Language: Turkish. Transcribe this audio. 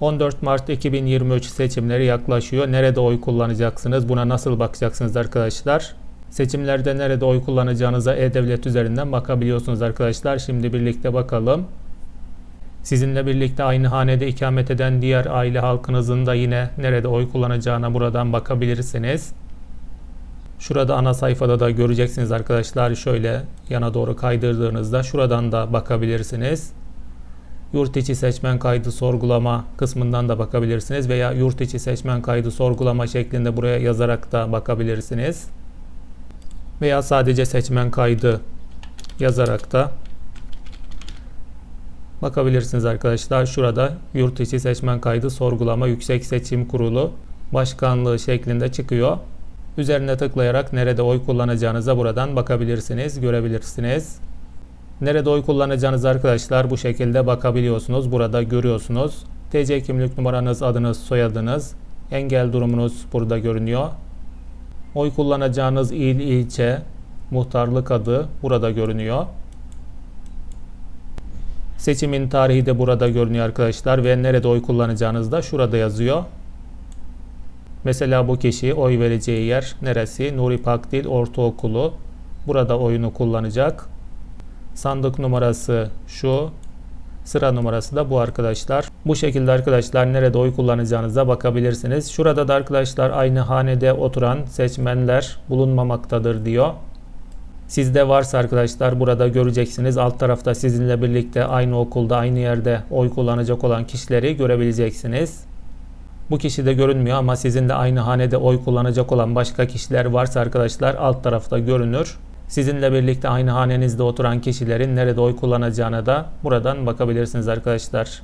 14 Mart 2023 seçimleri yaklaşıyor. Nerede oy kullanacaksınız? Buna nasıl bakacaksınız arkadaşlar? Seçimlerde nerede oy kullanacağınıza E-Devlet üzerinden bakabiliyorsunuz arkadaşlar. Şimdi birlikte bakalım. Sizinle birlikte aynı hanede ikamet eden diğer aile halkınızın da yine nerede oy kullanacağına buradan bakabilirsiniz. Şurada ana sayfada da göreceksiniz arkadaşlar. Şöyle yana doğru kaydırdığınızda şuradan da bakabilirsiniz. Yurt içi seçmen kaydı sorgulama kısmından da bakabilirsiniz veya yurt içi seçmen kaydı sorgulama şeklinde buraya yazarak da bakabilirsiniz. Veya sadece seçmen kaydı yazarak da bakabilirsiniz arkadaşlar. Şurada yurt içi seçmen kaydı sorgulama Yüksek Seçim Kurulu başkanlığı şeklinde çıkıyor. Üzerine tıklayarak nerede oy kullanacağınıza buradan bakabilirsiniz, görebilirsiniz. Nerede oy kullanacağınız arkadaşlar bu şekilde bakabiliyorsunuz. Burada görüyorsunuz. TC kimlik numaranız, adınız, soyadınız, engel durumunuz burada görünüyor. Oy kullanacağınız il, ilçe, muhtarlık adı burada görünüyor. Seçimin tarihi de burada görünüyor arkadaşlar ve nerede oy kullanacağınız da şurada yazıyor. Mesela bu kişi oy vereceği yer neresi? Nuri Pakdil Ortaokulu. Burada oyunu kullanacak. Sandık numarası şu. Sıra numarası da bu arkadaşlar. Bu şekilde arkadaşlar nerede oy kullanacağınıza bakabilirsiniz. Şurada da arkadaşlar aynı hanede oturan seçmenler bulunmamaktadır diyor. Sizde varsa arkadaşlar burada göreceksiniz. Alt tarafta sizinle birlikte aynı okulda aynı yerde oy kullanacak olan kişileri görebileceksiniz. Bu kişi de görünmüyor ama sizinle aynı hanede oy kullanacak olan başka kişiler varsa arkadaşlar alt tarafta görünür. Sizinle birlikte aynı hanenizde oturan kişilerin nerede oy kullanacağına da buradan bakabilirsiniz arkadaşlar.